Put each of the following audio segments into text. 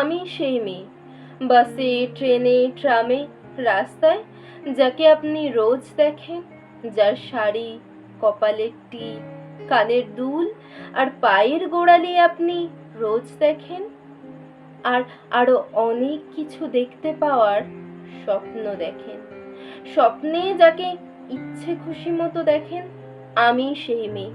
আমি সেই মেয়ে। বাসে, ট্রেনে, ট্রামে, রাস্তায় যাকে আপনি রোজ দেখেন, যার শাড়ি, কপালের টিপ, কানের দুল আর পায়ের গোড়ালি আপনি রোজ দেখেন, আর আরও অনেক কিছু দেখতে পাওয়ার স্বপ্ন দেখেন। স্বপ্নে যাকে ইচ্ছে খুশি মতো দেখেন, আমি সেই মেয়ে।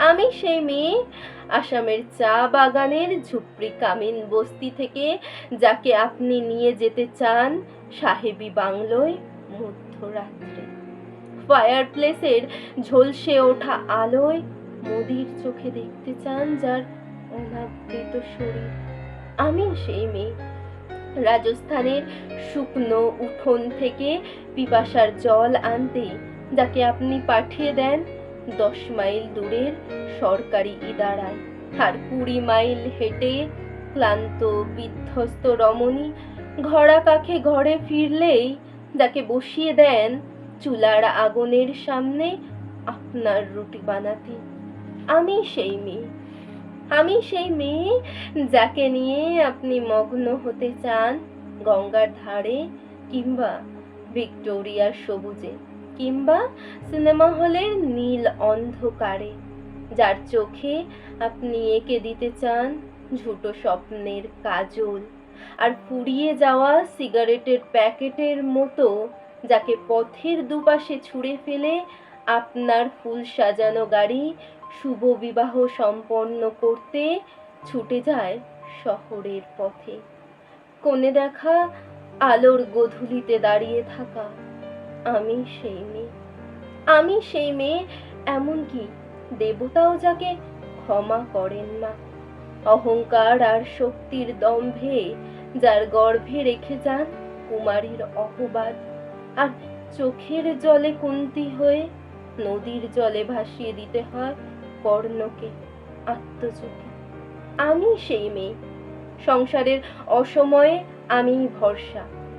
আমি সেই মেয়ে আসামের চা বাগানের ঝুপড়ি কামিন বস্তি থেকে যাকে আপনি নিয়ে যেতে চান সাহেবি বাংলোয় মধ্যরাত্রে। ফায়ার প্লেসের ঝলসে ওঠা আলোয় মোদির চোখে দেখতে চান যার অনাবৃত শরীর। আমি সেই মেয়ে। রাজস্থানের শুকনো উঠোন থেকে পিপাসার জল আনতে যাকে আপনি পাঠিয়ে দেন দশ মাইল দূরের সরকারি ইদারায়। আর কুড়ি মাইল হেঁটে ক্লান্ত, বিধ্বস্ত রমণী ঘোড়া কাখে ঘরে ফিরলেই যাকে বসিয়ে দেন চুলার আগুনের সামনে আপনার রুটি বানাতে। আমি সেই মেয়ে। আমি সেই মেয়ে যাকে নিয়ে আপনি মগ্ন হতে চান গঙ্গার ধারে কিংবা ভিক্টোরিয়ার সবুজে। কিংবা সিনেমা হলের নীল অন্ধকারে, যার চোখে আপনি এঁকে দিতে চান ঝুটো স্বপ্নের কাজল আর ফুরিয়ে যাওয়া সিগারেটের প্যাকেটের মতো যাকে পথের দুপাশে ছুঁড়ে ফেলে আপনার ফুল সাজানো গাড়ি শুভ বিবাহ সম্পন্ন করতে ছুটে যায় শহরের পথে। কোণে দেখা আলোর গধূলিতে দাঁড়িয়ে থাকা আমি সেই মেয়ে। আমি সেই মেয়ে, এমনকি দেবতাও যাকে ক্ষমা করেন না। অহংকার আর শক্তির দম্ভে যার গর্ভে রেখে যান কুমারীর অপবাদ। আর চোখের জলে কুন্তি হয়ে নদীর জলে ভাসিয়ে দিতে হয় কর্ণকে আত্মচোখে আমি সেই মেয়ে। সংসারের অসময়ে আমি ভরসা।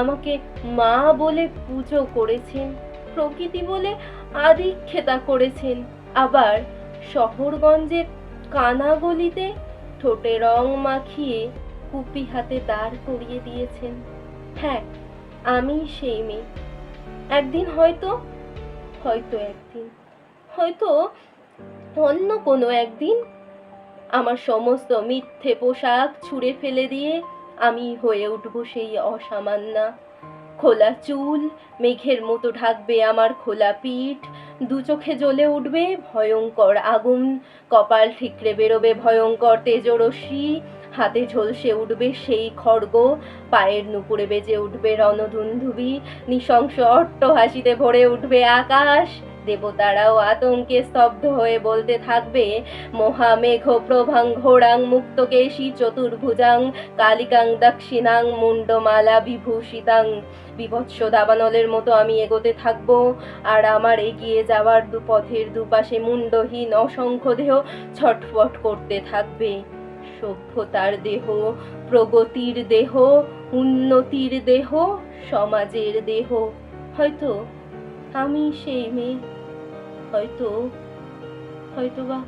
আমাকে মা বলে পুজো করেছেন, প্রকৃতি বলে আদিক্ষেতা করেছেন। আবার শহরগঞ্জের কানাগলিতে ঠোঁটে রং মাখিয়ে কুপি হাতে দাঁড় করিয়ে দিয়েছেন। হ্যাঁ আমি সেই মেয়ে। একদিন হয়তো হয়তো একদিন, হয়তো অন্য কোনো একদিন আমার সমস্ত মিথ্যে পোশাক ছুঁড়ে ফেলে দিয়ে আমি হয়ে উঠব সেই অসামান্যা খোলা চুল, মেঘের মতো ঢাকবে আমার খোলা পিঠ। দু চোখে জ্বলে উঠবে ভয়ঙ্কর আগুন। কপাল ঠিকরে বেরোবে ভয়ঙ্কর তেজরশ্মি। হাতে ঝলসে উঠবে সেই খড়গ। পায়ের নুপুরে বেজে উঠবে রণধুন্ধুবি। নৃশংস অট্ট হাসিতে ভরে উঠবে আকাশ। দেবতারাও আতঙ্কে স্তব্ধ হয়ে বলতে থাকবে, মহামেঘ প্রভাং ঘোড়াং মুক্তকেশী চতুর্ভুজাং কালিকাং দক্ষিণাং মুন্ডমালা বিভূষিতাং। বিভৎস দাবানলের মতো আমি এগোতে থাকব, আর আমার এগিয়ে যাওয়ার দুপথের দুপাশে মুন্ডহীন অসংখ্য দেহ ছটফট করতে থাকবে। সভ্যতার দেহ, প্রগতির দেহ, উন্নতির দেহ, সমাজের দেহ। হয়তো আমি সেই মেয়ে হয়তো হয়তো বা